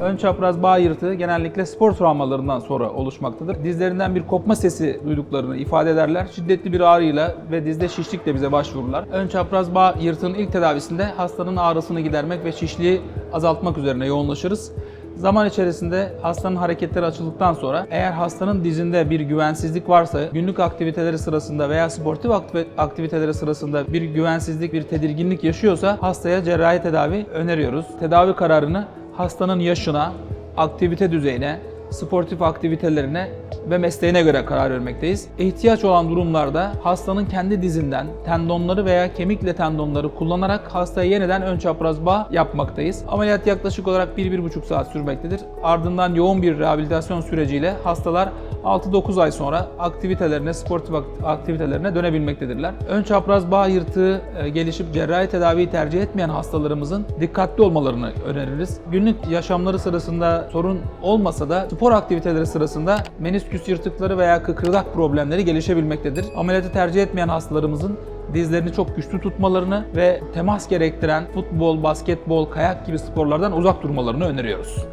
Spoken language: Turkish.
Ön çapraz bağ yırtığı genellikle spor travmalarından sonra oluşmaktadır. Dizlerinden bir kopma sesi duyduklarını ifade ederler. Şiddetli bir ağrıyla ve dizde şişlikle bize başvururlar. Ön çapraz bağ yırtığının ilk tedavisinde hastanın ağrısını gidermek ve şişliği azaltmak üzerine yoğunlaşırız. Zaman içerisinde hastanın hareketleri açıldıktan sonra eğer hastanın dizinde bir güvensizlik varsa günlük aktiviteleri sırasında veya sportif aktiviteleri sırasında bir güvensizlik, bir tedirginlik yaşıyorsa hastaya cerrahi tedavi öneriyoruz. Tedavi kararını hastanın yaşına, aktivite düzeyine, sportif aktivitelerine ve mesleğine göre karar vermekteyiz. İhtiyaç olan durumlarda hastanın kendi dizinden tendonları veya kemikle tendonları kullanarak hastaya yeniden ön çapraz bağ yapmaktayız. Ameliyat yaklaşık olarak 1-1,5 saat sürmektedir. Ardından yoğun bir rehabilitasyon süreciyle hastalar 6-9 ay sonra aktivitelerine, sportif ak- aktivitelerine dönebilmektedirler. Ön çapraz bağ yırtığı e, gelişip cerrahi tedaviyi tercih etmeyen hastalarımızın dikkatli olmalarını öneririz. Günlük yaşamları sırasında sorun olmasa da spor aktiviteleri sırasında menisküs yırtıkları veya kıkırdak problemleri gelişebilmektedir. Ameliyatı tercih etmeyen hastalarımızın dizlerini çok güçlü tutmalarını ve temas gerektiren futbol, basketbol, kayak gibi sporlardan uzak durmalarını öneriyoruz.